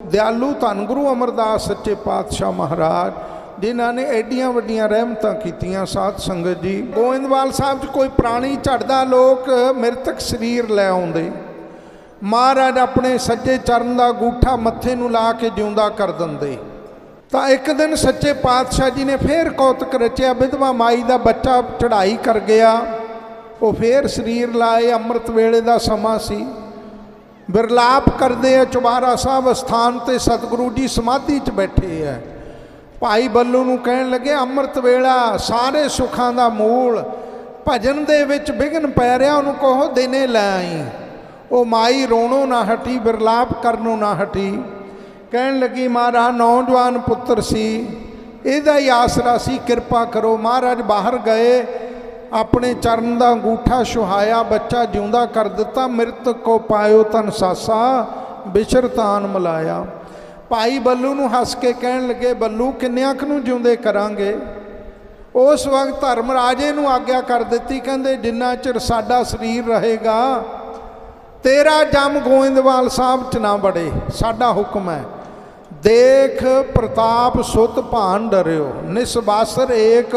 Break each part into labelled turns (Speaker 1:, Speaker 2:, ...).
Speaker 1: ਦਿਆਲੂ ਧੰਨ ਗੁਰੂ ਅਮਰਦਾਸ ਸੱਚੇ ਪਾਤਸ਼ਾਹ ਮਹਾਰਾਜ, ਜਿਨ੍ਹਾਂ ਨੇ ਐਡੀਆਂ ਵੱਡੀਆਂ ਰਹਿਮਤਾਂ ਕੀਤੀਆਂ ਸਾਧ ਸੰਗਤ ਜੀ। ਗੋਇੰਦਵਾਲ ਸਾਹਿਬ 'ਚ ਕੋਈ ਪ੍ਰਾਣੀ ਝੜਦਾ ਲੋਕ ਮ੍ਰਿਤਕ ਸਰੀਰ ਲੈ ਆਉਂਦੇ। ਮਹਾਰਾਜ ਆਪਣੇ ਸੱਜੇ ਚਰਨ ਦਾ ਗੂਠਾ ਮੱਥੇ ਨੂੰ ਲਾ ਕੇ ਜਿਉਂਦਾ ਕਰ ਦਿੰਦੇ। ਤਾਂ ਇੱਕ ਦਿਨ ਸੱਚੇ ਪਾਤਸ਼ਾਹ ਜੀ ਨੇ ਫੇਰ ਕੌਤਕ ਰਚਿਆ, ਵਿਧਵਾ ਮਾਈ ਦਾ ਬੱਚਾ ਚੜ੍ਹਾਈ ਕਰ ਗਿਆ। ਉਹ ਫੇਰ ਸਰੀਰ ਲਾਏ, ਅੰਮ੍ਰਿਤ ਵੇਲੇ ਦਾ ਸਮਾਂ ਸੀ। ਬਿਰਲਾਪ ਕਰਦੇ ਆ, ਚੁਬਾਰਾ ਸਾਹਿਬ ਸਥਾਨ ਤੇ ਸਤਿਗੁਰੂ ਜੀ ਸਮਾਧੀ 'ਚ ਬੈਠੇ ਆ। ਭਾਈ ਬੱਲੂ ਨੂੰ ਕਹਿਣ ਲੱਗੇ, ਅੰਮ੍ਰਿਤ ਵੇਲਾ, ਸਾਰੇ ਸੁੱਖਾਂ ਦਾ ਮੂਲ, ਭਜਨ ਦੇ ਵਿੱਚ ਵਿਘਨ ਪੈ ਰਿਹਾ, ਉਹਨੂੰ ਕਹੋ, ਦਿਨੇ ਲੈ ਆਈ। ਉਹ ਮਾਈ ਰੋਣੋ ਨਾ ਹਟੀ, ਬਿਰਲਾਪ ਕਰਨੋਂ ਨਾ ਹਟੀ। ਕਹਿਣ ਲੱਗੀ, ਮਹਾਰਾਜ, ਨੌਜਵਾਨ ਪੁੱਤਰ ਸੀ, ਇਹਦਾ ਹੀ ਆਸਰਾ ਸੀ, ਕਿਰਪਾ ਕਰੋ, ਮਹਾਰਾਜ ਬਾਹਰ ਗਏ ਆਪਣੇ ਚਰਨ ਦਾ ਅੰਗੂਠਾ ਸੁਹਾਇਆ, ਬੱਚਾ ਜਿਉਂਦਾ ਕਰ ਦਿੱਤਾ, ਮ੍ਰਿਤ ਕੋ ਪਾਇਓ ਤਨ ਸਾਸਾ ਬਿਸ਼ਰਤਾਨ ਮਲਾਇਆ। ਭਾਈ ਬੱਲੂ ਨੂੰ ਹੱਸ ਕੇ ਕਹਿਣ ਲੱਗੇ, ਬੱਲੂ, ਕਿੰਨਿਆਂ ਕੁ ਨੂੰ ਜਿਉਂਦੇ ਕਰਾਂਗੇ? ਉਸ ਵਕਤ ਧਰਮ ਰਾਜੇ ਨੂੰ ਆਗਿਆ ਕਰ ਦਿੱਤੀ, ਕਹਿੰਦੇ, ਜਿੰਨਾ ਚਿਰ ਸਾਡਾ ਸਰੀਰ ਰਹੇਗਾ, ਤੇਰਾ ਜਮ ਗੋਇੰਦਵਾਲ ਸਾਹਿਬ ਚ ਨਾ ਬੜੇ ਸਾਡਾ ਹੁਕਮ ਹੈ। ਦੇਖ ਪ੍ਰਤਾਪ ਸੁਤ ਭਾਨ ਡਰਿਓ ਨਿਸਬਾਸਰ ਏਕ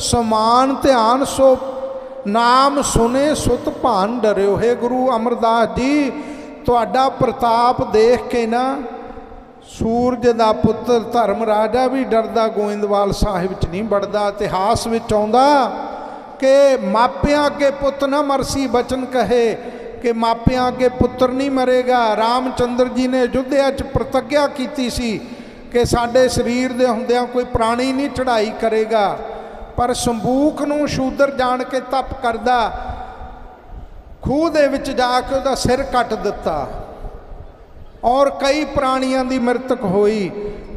Speaker 1: ਸਮਾਨ ਧਿਆਨ ਸੋ, ਨਾਮ ਸੁਨੇ ਸੁਤ ਭਾਨ ਡਰਿਓ। ਹੈ ਗੁਰੂ ਅਮਰਦਾਸ ਜੀ, ਤੁਹਾਡਾ ਪ੍ਰਤਾਪ ਦੇਖ ਕੇ ਨਾ ਸੂਰਜ ਦਾ ਪੁੱਤਰ ਧਰਮ ਰਾਜਾ ਵੀ ਡਰਦਾ, ਗੋਇੰਦਵਾਲ ਸਾਹਿਬ ਚ ਨਹੀਂ ਵੜਦਾ, ਇਤਿਹਾਸ ਵਿੱਚ ਆਉਂਦਾ ਕਿ ਮਾਪਿਆਂ ਅੱਗੇ ਪੁੱਤ ਨਾ ਮਰਸੀ ਬਚਨ ਕਹੇ, ਕਿ ਮਾਪਿਆਂ ਅੱਗੇ ਪੁੱਤਰ ਨਹੀਂ ਮਰੇਗਾ। ਰਾਮਚੰਦਰ ਜੀ ਨੇ ਅਯੁੱਧਿਆ 'ਚ ਪ੍ਰਤੱਗਿਆ ਕੀਤੀ ਸੀ ਕਿ ਸਾਡੇ ਸਰੀਰ ਦੇ ਹੁੰਦਿਆਂ ਕੋਈ ਪ੍ਰਾਣੀ ਨਹੀਂ ਚੜ੍ਹਾਈ ਕਰੇਗਾ। ਪਰ ਸੰਬੂਕ ਨੂੰ ਸ਼ੂਦਰ ਜਾਣ ਕੇ ਤਪ ਕਰਦਾ, ਖੂਹ ਦੇ ਵਿੱਚ ਜਾ ਕੇ ਉਹਦਾ ਸਿਰ ਕੱਟ ਦਿੱਤਾ। ਔਰ ਕਈ ਪ੍ਰਾਣੀਆਂ ਦੀ ਮਰਤਕ ਹੋਈ।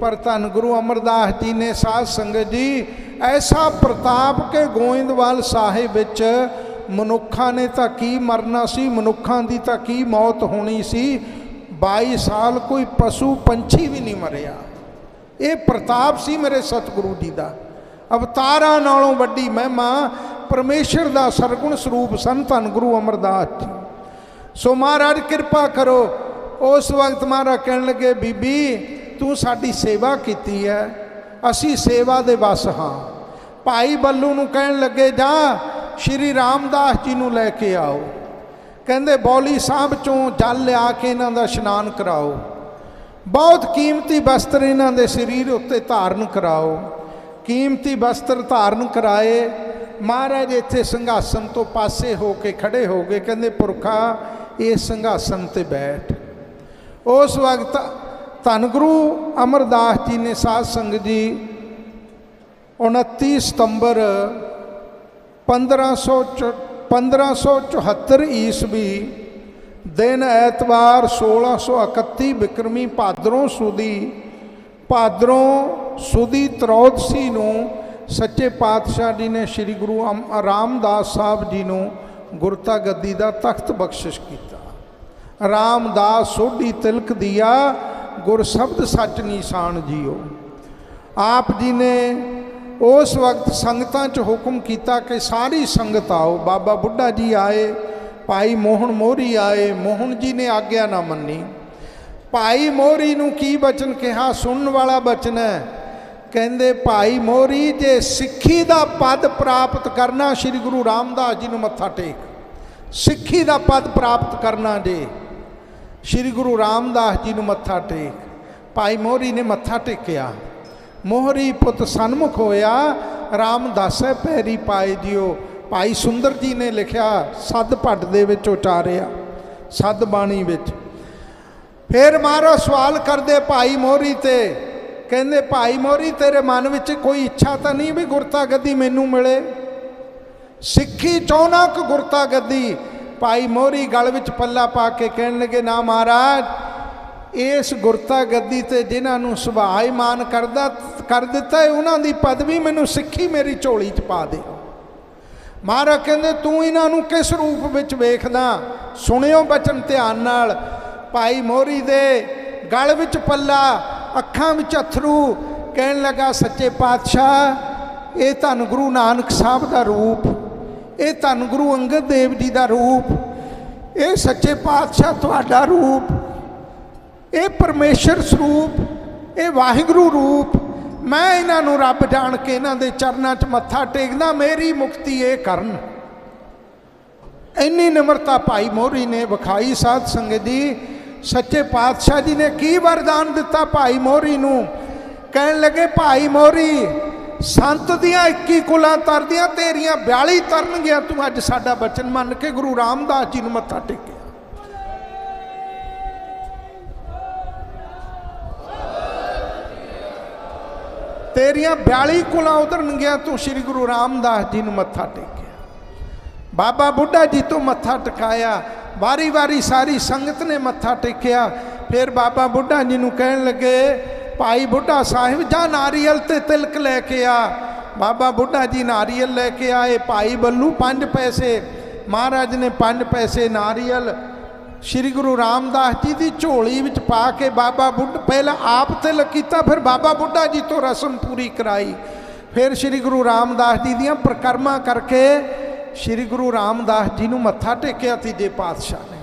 Speaker 1: ਪਰ ਧੰਨ ਗੁਰੂ ਅਮਰਦਾਸ ਜੀ ਨੇ ਸਾਧ ਸੰਗਤ ਜੀ, ਐਸਾ ਪ੍ਰਤਾਪ ਕੇ ਗੋਇੰਦਵਾਲ ਸਾਹਿਬ ਵਿੱਚ ਮਨੁੱਖਾਂ ਨੇ ਤਾਂ ਕੀ ਮਰਨਾ ਸੀ, ਮਨੁੱਖਾਂ ਦੀ ਤਾਂ ਕੀ ਮੌਤ ਹੋਣੀ ਸੀ। 22 ਸਾਲ ਕੋਈ ਪਸ਼ੂ ਪੰਛੀ ਵੀ ਨਹੀਂ ਮਰਿਆ। ਇਹ ਪ੍ਰਤਾਪ ਸੀ ਮੇਰੇ ਸਤਿਗੁਰੂ ਜੀ ਦਾ। ਅਵਤਾਰਾਂ ਨਾਲੋਂ ਵੱਡੀ ਮਹਿਮਾ ਪਰਮੇਸ਼ਰ ਦਾ ਸਰਗੁਣ ਸਰੂਪ ਸਨ ਧੰਨ ਗੁਰੂ ਅਮਰਦਾਸ ਜੀ। ਸੋ ਮਹਾਰਾਜ ਕਿਰਪਾ ਕਰੋ, ਉਸ ਵਕਤ ਮਹਾਰਾਜ ਕਹਿਣ ਲੱਗੇ, ਬੀਬੀ, ਤੂੰ ਸਾਡੀ ਸੇਵਾ ਕੀਤੀ ਹੈ, ਅਸੀਂ ਸੇਵਾ ਦੇ ਵਸ ਹਾਂ। ਭਾਈ ਬੱਲੂ ਨੂੰ ਕਹਿਣ ਲੱਗੇ, ਜਾ, ਸ਼੍ਰੀ ਰਾਮਦਾਸ ਜੀ ਨੂੰ ਲੈ ਕੇ ਆਓ। ਕਹਿੰਦੇ, ਬੌਲੀ ਸਾਹਿਬ ਚੋਂ ਜਲ ਲਿਆ ਕੇ ਇਹਨਾਂ ਦਾ ਇਸ਼ਨਾਨ ਕਰਾਓ। ਬਹੁਤ ਕੀਮਤੀ ਵਸਤਰ ਇਹਨਾਂ ਦੇ ਸਰੀਰ ਉੱਤੇ ਧਾਰਨ ਕਰਾਓ। ਕੀਮਤੀ ਵਸਤਰ ਧਾਰਨ ਕਰਾਏ। ਮਹਾਰਾਜ ਇੱਥੇ ਸੰਘਾਸਨ ਤੋਂ ਪਾਸੇ ਹੋ ਕੇ ਖੜੇ ਹੋ ਗਏ। ਕਹਿੰਦੇ, ਪੁਰਖਾ, ਇਹ ਸੰਘਾਸਨ ਤੇ ਬੈਠ। ਉਸ ਵਕਤ ਧੰਨ ਗੁਰੂ ਅਮਰਦਾਸ ਜੀ ਨੇ ਸਾਧ ਸੰਗਤ ਜੀ 29 ਸਤੰਬਰ 1500 1574 ਈਸਵੀ ਦਿਨ ਐਤਵਾਰ 1631 ਬਿਕਰਮੀ ਭਾਦਰੋਂ ਸੁਦੀ ਭਾਦਰੋਂ ਸੁਦੀ ਤਰੋਦਸੀ ਨੂੰ ਸੱਚੇ ਪਾਤਸ਼ਾਹ ਜੀ ਨੇ ਸ੍ਰੀ ਗੁਰੂ ਅਮ- ਰਾਮਦਾਸ ਸਾਹਿਬ ਜੀ ਨੂੰ ਗੁਰਤਾ ਗੱਦੀ ਦਾ ਤਖਤ ਬਖਸ਼ਿਸ਼ ਕੀਤਾ। ਰਾਮਦਾਸ ਸੋਢੀ ਤਿਲਕ ਦਿਆ ਗੁਰ ਸ਼ਬਦ ਸੱਚ ਨਿਸ਼ਾਨ ਜੀਓ। ਆਪ ਜੀ ਨੇ ਉਸ ਵਕਤ ਸੰਗਤਾਂ 'ਚ ਹੁਕਮ ਕੀਤਾ ਕਿ ਸਾਰੀ ਸੰਗਤ ਆਓ। ਬਾਬਾ ਬੁੱਢਾ ਜੀ ਆਏ, ਭਾਈ ਮੋਹਨ ਮੋਹਰੀ ਆਏ, ਮੋਹਨ ਜੀ ਨੇ ਆਗਿਆ ਨਾ ਮੰਨੀ। ਭਾਈ ਮੋਹਰੀ ਨੂੰ ਕੀ ਬਚਨ ਕਿਹਾ? ਸੁਣਨ ਵਾਲਾ ਬਚਨ ਹੈ। ਕਹਿੰਦੇ, ਭਾਈ ਮੋਹਰੀ ਜੇ ਸਿੱਖੀ ਦਾ ਪਦ ਪ੍ਰਾਪਤ ਕਰਨਾ ਸ੍ਰੀ ਗੁਰੂ ਰਾਮਦਾਸ ਜੀ ਨੂੰ ਮੱਥਾ ਟੇਕ, ਸਿੱਖੀ ਦਾ ਪਦ ਪ੍ਰਾਪਤ ਕਰਨਾ ਜੇ, ਸ੍ਰੀ ਗੁਰੂ ਰਾਮਦਾਸ ਜੀ ਨੂੰ ਮੱਥਾ ਟੇਕ। ਭਾਈ ਮੋਹਰੀ ਨੇ ਮੱਥਾ ਟੇਕਿਆ। ਮੋਹਰੀ ਪੁੱਤ ਸਨਮੁਖ ਹੋਇਆ। ਰਾਮਦਾਸੈ ਪੈਰੀ ਪਾਏ ਦਿਓ। ਭਾਈ ਸੁੰਦਰ ਜੀ ਨੇ ਲਿਖਿਆ, ਸੱਦ ਭੱਟ ਦੇ ਵਿੱਚ ਉਚਾਰਿਆ, ਸੱਦ ਬਾਣੀ ਵਿੱਚ। ਫਿਰ ਮਾਰੋ ਸਵਾਲ ਕਰਦੇ ਭਾਈ ਮੋਹਰੀ ਤੇ। ਕਹਿੰਦੇ, ਭਾਈ ਮੋਹਰੀ ਤੇਰੇ ਮਨ ਵਿੱਚ ਕੋਈ ਇੱਛਾ ਤਾਂ ਨਹੀਂ ਵੀ ਗੁਰਤਾ ਗੱਦੀ ਮੈਨੂੰ ਮਿਲੇ? ਸਿੱਖੀ ਚਾਹੁੰਨਾ ਕਿ ਗੁਰਤਾ ਗੱਦੀ ਭਾਈ ਮੋਹਰੀ ਗਲ ਵਿੱਚ ਪੱਲਾ ਪਾ ਕੇ ਕਹਿਣ ਲੱਗੇ, ਨਾ ਮਹਾਰਾਜ, ਇਸ ਗੁਰਤਾ ਗੱਦੀ ਤੇ ਜਿਨ੍ਹਾਂ ਨੂੰ ਸੁਭਾਅ ਮਾਨ ਕਰਦਾ, ਕਰ ਦਿੱਤਾ ਹੈ ਉਹਨਾਂ ਦੀ ਪਦਵੀ ਮੈਨੂੰ ਸਿੱਖੀ ਮੇਰੀ ਝੋਲੀ 'ਚ ਪਾ ਦੇ ਮਹਾਰਾਜ ਕਹਿੰਦੇ, ਤੂੰ ਇਹਨਾਂ ਨੂੰ ਕਿਸ ਰੂਪ ਵਿੱਚ ਵੇਖਦਾ? ਸੁਣਿਓ ਬਚਨ ਧਿਆਨ ਨਾਲ। ਭਾਈ ਮੋਹਰੀ ਦੇ ਗਲ ਵਿੱਚ ਪੱਲਾ ਅੱਖਾਂ ਵਿੱਚ ਅਥਰੂ ਕਹਿਣ ਲੱਗਾ, ਸੱਚੇ ਪਾਤਸ਼ਾਹ, ਇਹ ਧੰਨ ਗੁਰੂ ਨਾਨਕ ਸਾਹਿਬ ਦਾ ਰੂਪ, ਇਹ ਧੰਨ ਗੁਰੂ ਅੰਗਦ ਦੇਵ ਜੀ ਦਾ ਰੂਪ, ਇਹ ਸੱਚੇ ਪਾਤਸ਼ਾਹ ਤੁਹਾਡਾ ਰੂਪ, ਇਹ ਪਰਮੇਸ਼ਰ ਸਰੂਪ, ਇਹ ਵਾਹਿਗੁਰੂ ਰੂਪ, ਮੈਂ ਇਹਨਾਂ ਨੂੰ ਰੱਬ ਜਾਣ ਕੇ ਇਹਨਾਂ ਦੇ ਚਰਨਾਂ 'ਚ ਮੱਥਾ ਟੇਕਦਾ, ਮੇਰੀ ਮੁਕਤੀ ਇਹ ਕਰਨ। ਇੰਨੀ ਨਿਮਰਤਾ ਭਾਈ ਮੋਹਰੀ ਨੇ ਵਿਖਾਈ ਸਾਧ ਸੰਗਤ ਜੀ ਸੱਚੇ ਪਾਤਸ਼ਾਹ ਜੀ ਨੇ ਕੀ ਵਰਦਾਨ ਦਿੱਤਾ ਭਾਈ ਮੋਹਰੀ ਨੂੰ ਕਹਿਣ ਲੱਗੇ ਭਾਈ ਮੋਹਰੀ ਸੰਤ ਦੀਆਂ 21 ਕੁਲਾਂ ਤਰਦੀਆਂ ਤੇਰੀਆਂ 42 ਤਰਨਗੀਆਂ ਤੂੰ ਅੱਜ ਸਾਡਾ ਬਚਨ ਮੰਨ ਕੇ ਗੁਰੂ ਰਾਮਦਾਸ ਜੀ ਨੂੰ ਮੱਥਾ ਟੇਕਿਆ ਤੇਰੀਆਂ 42 ਕੁਲਾਂ ਉਤਰਨਗੀਆਂ ਤੂੰ ਸ੍ਰੀ ਗੁਰੂ ਰਾਮਦਾਸ ਜੀ ਨੂੰ ਮੱਥਾ ਟੇਕਿਆ ਬਾਬਾ ਬੁੱਢਾ ਜੀ ਤੋਂ ਮੱਥਾ ਟਿਕਾਇਆ ਵਾਰੀ ਵਾਰੀ ਸਾਰੀ ਸੰਗਤ ਨੇ ਮੱਥਾ ਟੇਕਿਆ। ਫਿਰ ਬਾਬਾ ਬੁੱਢਾ ਜੀ ਨੂੰ ਕਹਿਣ ਲੱਗੇ, ਭਾਈ ਬੁੱਢਾ ਸਾਹਿਬ, ਜਾ ਨਾਰੀਅਲ ਤੇ ਤਿਲਕ ਲੈ ਕੇ ਆ। ਬਾਬਾ ਬੁੱਢਾ ਜੀ ਨਾਰੀਅਲ ਲੈ ਕੇ ਆਏ। ਭਾਈ ਬੱਲੂ 5 ਪੈਸੇ। ਮਹਾਰਾਜ ਨੇ 5 ਪੈਸੇ ਨਾਰੀਅਲ। ਸ੍ਰੀ ਗੁਰੂ ਰਾਮਦਾਸ ਜੀ ਦੀ ਝੋਲੀ ਵਿੱਚ ਪਾ ਕੇ ਬਾਬਾ ਬੁੱਢ, ਪਹਿਲਾਂ ਆਪ ਤਿਲਕ ਕੀਤਾ, ਫਿਰ ਬਾਬਾ ਬੁੱਢਾ ਜੀ ਤੋਂ ਰਸਮ ਪੂਰੀ ਕਰਾਈ। ਫਿਰ ਸ੍ਰੀ ਗੁਰੂ ਰਾਮਦਾਸ ਜੀ ਦੀਆਂ ਪ੍ਰਕਰਮਾਂ ਕਰਕੇ ਸ੍ਰੀ ਗੁਰੂ ਰਾਮਦਾਸ ਜੀ ਨੂੰ ਮੱਥਾ ਟੇਕਿਆ ਤੀਜੇ ਪਾਤਸ਼ਾਹ ਨੇ।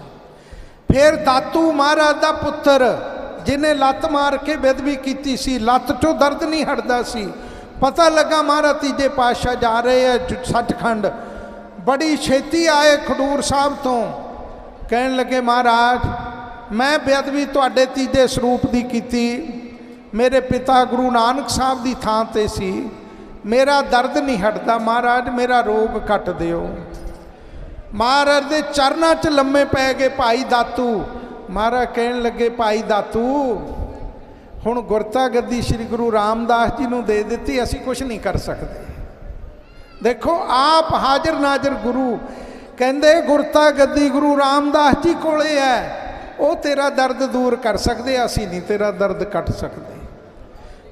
Speaker 1: ਫਿਰ ਦਾਤੂ ਮਹਾਰਾਜ ਦਾ ਪੁੱਤਰ, ਜਿਹਨੇ ਲੱਤ ਮਾਰ ਕੇ ਬੇਦਬੀ ਕੀਤੀ ਸੀ, ਲੱਤ ਚੋਂ ਦਰਦ ਨਹੀਂ ਹਟਦਾ ਸੀ। ਪਤਾ ਲੱਗਾ ਮਹਾਰਾਜ ਤੀਜੇ ਪਾਤਸ਼ਾਹ ਜਾ ਰਹੇ ਆ ਸੱਚਖੰਡ। ਬੜੀ ਛੇਤੀ ਆਏ ਖਡੂਰ ਸਾਹਿਬ ਤੋਂ। ਕਹਿਣ ਲੱਗੇ, ਮਹਾਰਾਜ, ਮੈਂ ਬੇਅਦਬੀ ਤੁਹਾਡੇ ਤੀਜੇ ਸਰੂਪ ਦੀ ਕੀਤੀ। ਮੇਰੇ ਪਿਤਾ ਗੁਰੂ ਨਾਨਕ ਸਾਹਿਬ ਦੀ ਥਾਂ ਤੇ ਸੀ। ਮੇਰਾ ਦਰਦ ਨਹੀਂ ਹਟਦਾ ਮਹਾਰਾਜ, ਮੇਰਾ ਰੋਗ ਕੱਟ ਦਿਓ। ਮਹਾਰਾਜ ਦੇ ਚਰਨਾਂ 'ਚ ਲੰਮੇ ਪੈ ਗਏ ਭਾਈ ਦਾਤੂ। ਮਹਾਰਾਜ ਕਹਿਣ ਲੱਗੇ, ਭਾਈ ਦਾਤੂ, ਹੁਣ ਗੁਰਤਾ ਗੱਦੀ ਸ੍ਰੀ ਗੁਰੂ ਰਾਮਦਾਸ ਜੀ ਨੂੰ ਦੇ ਦਿੱਤੀ, ਅਸੀਂ ਕੁਝ ਨਹੀਂ ਕਰ ਸਕਦੇ। ਦੇਖੋ, ਆਪ ਹਾਜ਼ਰ ਨਾਜ਼ਰ ਗੁਰੂ। ਕਹਿੰਦੇ ਗੁਰਤਾ ਗੱਦੀ ਗੁਰੂ ਰਾਮਦਾਸ ਜੀ ਕੋਲੇ ਹੈ। ਉਹ ਤੇਰਾ ਦਰਦ ਦੂਰ ਕਰ ਸਕਦੇ, ਅਸੀਂ ਨਹੀਂ ਤੇਰਾ ਦਰਦ ਕੱਟ ਸਕਦੇ।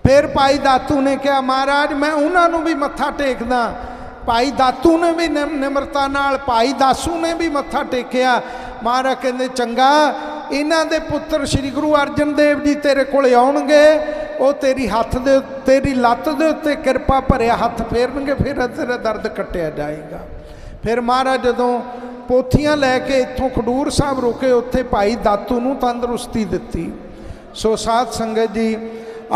Speaker 1: ਫਿਰ ਭਾਈ ਦਾਤੂ ਨੇ ਕਿਹਾ, ਮਹਾਰਾਜ, ਮੈਂ ਉਹਨਾਂ ਨੂੰ ਵੀ ਮੱਥਾ ਟੇਕਦਾ। ਭਾਈ ਦਾਤੂ ਨੇ ਵੀ ਨਿਮ- ਨਿਮਰਤਾ ਨਾਲ, ਭਾਈ ਦਾਸੂ ਨੇ ਵੀ ਮੱਥਾ ਟੇਕਿਆ। ਮਹਾਰਾਜ ਕਹਿੰਦੇ, ਚੰਗਾ, ਇਹਨਾਂ ਦੇ ਪੁੱਤਰ ਸ੍ਰੀ ਗੁਰੂ ਅਰਜਨ ਦੇਵ ਜੀ ਤੇਰੇ ਕੋਲ ਆਉਣਗੇ। ਉਹ ਤੇਰੀ ਹੱਥ ਦੇ, ਤੇਰੀ ਲੱਤ ਦੇ ਉੱਤੇ ਕਿਰਪਾ ਭਰਿਆ ਹੱਥ ਫੇਰਨਗੇ, ਫਿਰ ਤੇਰਾ ਦਰਦ ਕੱਟਿਆ ਜਾਏਗਾ। ਫਿਰ ਮਹਾਰਾਜ ਜਦੋਂ ਪੋਥੀਆਂ ਲੈ ਕੇ ਇੱਥੋਂ ਖਡੂਰ ਸਾਹਿਬ ਰੁਕੇ, ਉੱਥੇ ਭਾਈ ਦਾਤੂ ਨੂੰ ਤੰਦਰੁਸਤੀ ਦਿੱਤੀ। ਸੋ ਸਾਧ ਸੰਗਤ ਜੀ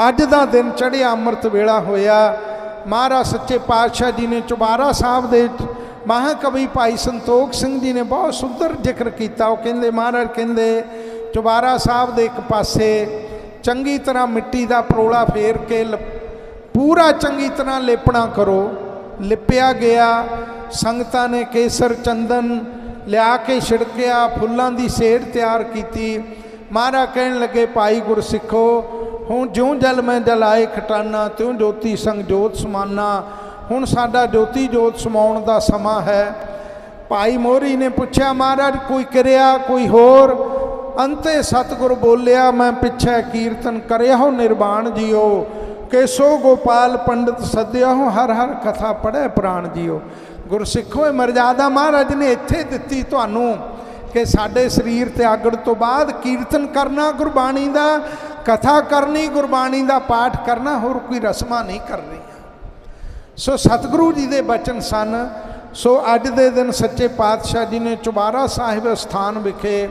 Speaker 1: ਅੱਜ ਦਾ ਦਿਨ ਚੜ੍ਹਿਆ, ਅੰਮ੍ਰਿਤ ਵੇਲਾ ਹੋਇਆ। ਮਹਾਰਾਜ ਸੱਚੇ ਪਾਤਸ਼ਾਹ ਜੀ ਨੇ ਚੁਬਾਰਾ ਸਾਹਿਬ ਦੇ ਮਹਾਕਵੀ ਭਾਈ ਸੰਤੋਖ ਸਿੰਘ ਜੀ ਨੇ ਬਹੁਤ ਸੁੰਦਰ ਜ਼ਿਕਰ ਕੀਤਾ। ਉਹ ਕਹਿੰਦੇ, ਮਹਾਰਾਜ ਕਹਿੰਦੇ, ਚੁਬਾਰਾ ਸਾਹਿਬ ਦੇ ਇੱਕ ਪਾਸੇ ਚੰਗੀ ਤਰ੍ਹਾਂ ਮਿੱਟੀ ਦਾ ਪਰੋਲਾ ਫੇਰ ਕੇ ਲ- ਪੂਰਾ ਚੰਗੀ ਤਰ੍ਹਾਂ ਲੇਪਣਾ ਕਰੋ। ਲਿਪਿਆ ਗਿਆ, ਸੰਗਤਾਂ ਨੇ ਕੇਸਰ ਚੰਦਨ ਲਿਆ ਕੇ ਛਿੜਕਿਆ, ਫੁੱਲਾਂ ਦੀ ਸੇੜ ਤਿਆਰ ਕੀਤੀ। ਮਹਾਰਾਜ ਕਹਿਣ ਲੱਗੇ, ਭਾਈ ਗੁਰਸਿੱਖੋ ਹੁਣ ਜਿਉਂ ਜਲ ਮੈਂ ਜਲਾਏ ਖਟਾਨਾ, ਤਿਉਂ ਜੋਤੀ ਸੰਗ ਜੋਤ ਸਮਾਨਾ। ਹੁਣ ਸਾਡਾ ਜੋਤੀ ਜੋਤ ਸਮਾਉਣ ਦਾ ਸਮਾਂ ਹੈ। ਭਾਈ ਮੋਰੀ ਨੇ ਪੁੱਛਿਆ, ਮਹਾਰਾਜ, ਕੋਈ ਕਿਰਿਆ, ਕੋਈ ਹੋਰ? ਅੰਤੇ ਸਤਿਗੁਰ ਬੋਲਿਆ, ਮੈਂ ਪਿੱਛੇ ਕੀਰਤਨ ਕਰਿਆ ਹੋ ਨਿਰਵਾਣ ਜੀਓ। ਕੇਸੋ ਗੋਪਾਲ ਪੰਡਤ ਸੱਦਿਆ ਹੋ ਹਰ ਹਰ ਕਥਾ ਪੜ੍ਹੇ ਪ੍ਰਾਣ ਜੀਓ। ਗੁਰਸਿੱਖੋ ਇਹ ਮਰਜ਼ਾਦਾ ਮਹਾਰਾਜ ਨੇ ਇੱਥੇ ਦਿੱਤੀ ਤੁਹਾਨੂੰ ਕਿ ਸਾਡੇ ਸਰੀਰ ਤਿਆਗਣ ਤੋਂ ਬਾਅਦ ਕੀਰਤਨ ਕਰਨਾ ਗੁਰਬਾਣੀ ਦਾ। ਕਥਾ ਕਰਨੀ, ਗੁਰਬਾਣੀ ਦਾ ਪਾਠ ਕਰਨਾ, ਹੋਰ ਕੋਈ ਰਸਮਾਂ ਨਹੀਂ ਕਰ ਰਹੀਆਂ ਸੋ ਸਤਿਗੁਰੂ ਜੀ ਦੇ ਬਚਨ ਸਨ। ਸੋ ਅੱਜ ਦੇ ਦਿਨ ਸੱਚੇ ਪਾਤਸ਼ਾਹ ਜੀ ਨੇ ਚੁਬਾਰਾ ਸਾਹਿਬ ਸਥਾਨ ਵਿਖੇ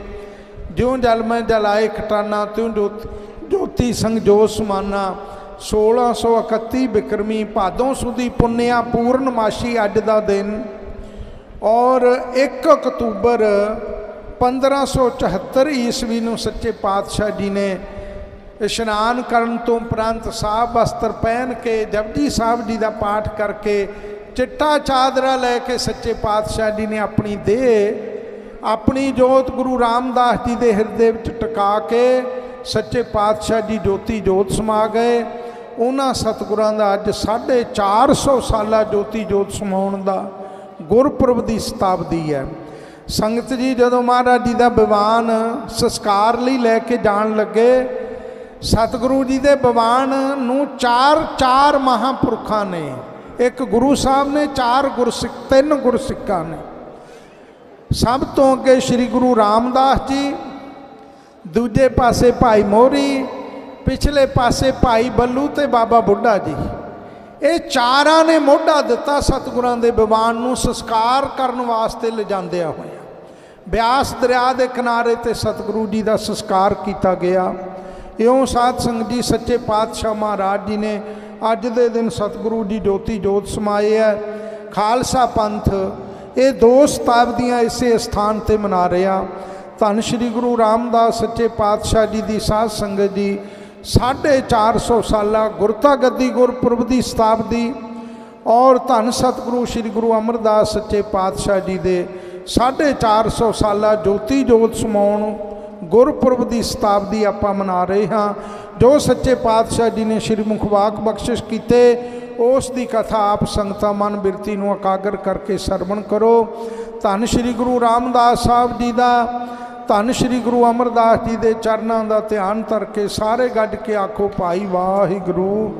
Speaker 1: ਜਿਉਂ ਜਲ ਮੈਂ ਜਲਾਏ ਖਟਾਨਾ, ਤਿਉਂ ਜੋਤ ਜੋਤੀ ਸੰਗ ਜੋ ਸਮਾਨਾ 1631 ਬਿਕਰਮੀ ਭਾਦੋਂ ਸੁਦੀ ਪੁੰਨਿਆ ਪੂਰਨਮਾਸ਼ੀ ਅੱਜ ਦਾ ਦਿਨ। ਔਰ 1 ਅਕਤੂਬਰ 1574 ਈਸਵੀ ਨੂੰ ਸੱਚੇ ਪਾਤਸ਼ਾਹ ਜੀ ਨੇ ਇਸ਼ਨਾਨ ਕਰਨ ਤੋਂ ਉਪਰੰਤ ਸਾਫ਼ ਵਸਤਰ ਪਹਿਨ ਕੇ, ਜਪਜੀ ਸਾਹਿਬ ਜੀ ਦਾ ਪਾਠ ਕਰਕੇ ਚਿੱਟਾ ਚਾਦਰਾ ਲੈ ਕੇ ਸੱਚੇ ਪਾਤਸ਼ਾਹ ਜੀ ਨੇ ਆਪਣੀ ਦੇਹ, ਆਪਣੀ ਜੋਤ ਗੁਰੂ ਰਾਮਦਾਸ ਜੀ ਦੇ ਹਿਰਦੇ ਵਿੱਚ ਟਿਕਾ ਕੇ ਸੱਚੇ ਪਾਤਸ਼ਾਹ ਜੀ ਜੋਤੀ ਜੋਤ ਸਮਾ ਗਏ। ਉਹਨਾਂ ਸਤਿਗੁਰਾਂ ਦਾ ਅੱਜ 450 ਸਾਲਾ ਜੋਤੀ ਜੋਤ ਸਮਾਉਣ ਦਾ ਗੁਰਪੁਰਬ ਦੀ ਸ਼ਤਾਬਦੀ ਹੈ। ਸੰਗਤ ਜੀ ਜਦੋਂ ਮਹਾਰਾਜ ਜੀ ਦਾ ਵਿਵਾਨ ਸੰਸਕਾਰ ਲਈ ਲੈ ਕੇ ਜਾਣ ਲੱਗੇ ਸਤਿਗੁਰੂ ਜੀ ਦੇ ਬਵਾਨ ਨੂੰ ਚਾਰ ਚਾਰ ਮਹਾਪੁਰਖਾਂ ਨੇ। ਇੱਕ ਗੁਰੂ ਸਾਹਿਬ ਨੇ, ਚਾਰ ਗੁਰਸਿੱਖ, ਤਿੰਨ ਗੁਰਸਿੱਖਾਂ ਨੇ। ਸਭ ਤੋਂ ਅੱਗੇ ਸ੍ਰੀ ਗੁਰੂ ਰਾਮਦਾਸ ਜੀ, ਦੂਜੇ ਪਾਸੇ ਭਾਈ ਮੋਹਰੀ, ਪਿਛਲੇ ਪਾਸੇ ਭਾਈ ਬੱਲੂ ਤੇ ਬਾਬਾ ਬੁੱਢਾ ਜੀ। ਇਹ ਚਾਰਾਂ ਨੇ ਮੋਢਾ ਦਿੱਤਾ ਸਤਿਗੁਰਾਂ ਦੇ ਵਿਵਾਨ ਨੂੰ ਸੰਸਕਾਰ ਕਰਨ ਵਾਸਤੇ ਲਿਜਾਂਦਿਆਂ ਹੋਇਆ। ਬਿਆਸ ਦਰਿਆ ਦੇ ਕਿਨਾਰੇ ਤੇ ਸਤਿਗੁਰੂ ਜੀ ਦਾ ਸੰਸਕਾਰ ਕੀਤਾ ਗਿਆ। ਇਉਂ ਸਾਧ ਸੰਗਤ ਜੀ, ਸੱਚੇ ਪਾਤਸ਼ਾਹ ਮਹਾਰਾਜ ਜੀ ਨੇ ਅੱਜ ਦੇ ਦਿਨ ਸਤਿਗੁਰੂ ਜੀ ਜੋਤੀ ਜੋਤ ਸਮਾਏ ਹੈ। ਖਾਲਸਾ ਪੰਥ ਇਹ ਦੋ ਸ਼ਤਾਬਦੀਆਂ ਇਸੇ ਸਥਾਨ ਤੇ ਮਨਾ ਰਿਹਾ। ਧੰਨ ਸ਼੍ਰੀ ਗੁਰੂ ਰਾਮਦਾਸ ਸੱਚੇ ਪਾਤਸ਼ਾਹ ਜੀ ਦੀ ਸਾਧ ਸੰਗਤ ਜੀ 450 ਸਾਲਾ ਗੁਰਤਾ ਗੱਦੀ ਗੁਰਪੁਰਬ ਦੀ ਸ਼ਤਾਬਦੀ ਔਰ ਧੰਨ ਸਤਿਗੁਰੂ ਸ੍ਰੀ ਗੁਰੂ ਅਮਰਦਾਸ ਸੱਚੇ ਪਾਤਸ਼ਾਹ ਜੀ ਦੇ 450 ਸਾਲਾ ਜੋਤੀ ਜੋਤ ਸਮਾਉਣ ਗੁਰਪੁਰਬ ਦੀ ਸ਼ਤਾਬਦੀ ਆਪਾਂ ਮਨਾ ਰਹੇ ਹਾਂ। ਜੋ ਸੱਚੇ ਪਾਤਸ਼ਾਹ ਜੀ ਨੇ ਸ੍ਰੀ ਮੁਖਵਾਕ ਬਖਸ਼ਿਸ਼ ਕੀਤੇ, ਉਸ ਦੀ ਕਥਾ ਆਪ ਸੰਗਤਾਂ ਮਨ ਬਿਰਤੀ ਨੂੰ ਇਕਾਗਰ ਕਰਕੇ ਸਰਵਣ ਕਰੋ। ਧੰਨ ਸ੍ਰੀ ਗੁਰੂ ਰਾਮਦਾਸ ਸਾਹਿਬ ਜੀ ਦਾ, ਧੰਨ ਸ੍ਰੀ ਗੁਰੂ ਅਮਰਦਾਸ ਜੀ ਦੇ ਚਰਨਾਂ ਦਾ ਧਿਆਨ ਧਰ ਕੇ ਸਾਰੇ ਗੱਡ ਕੇ ਆਖੋ, ਭਾਈ ਵਾਹਿਗੁਰੂ।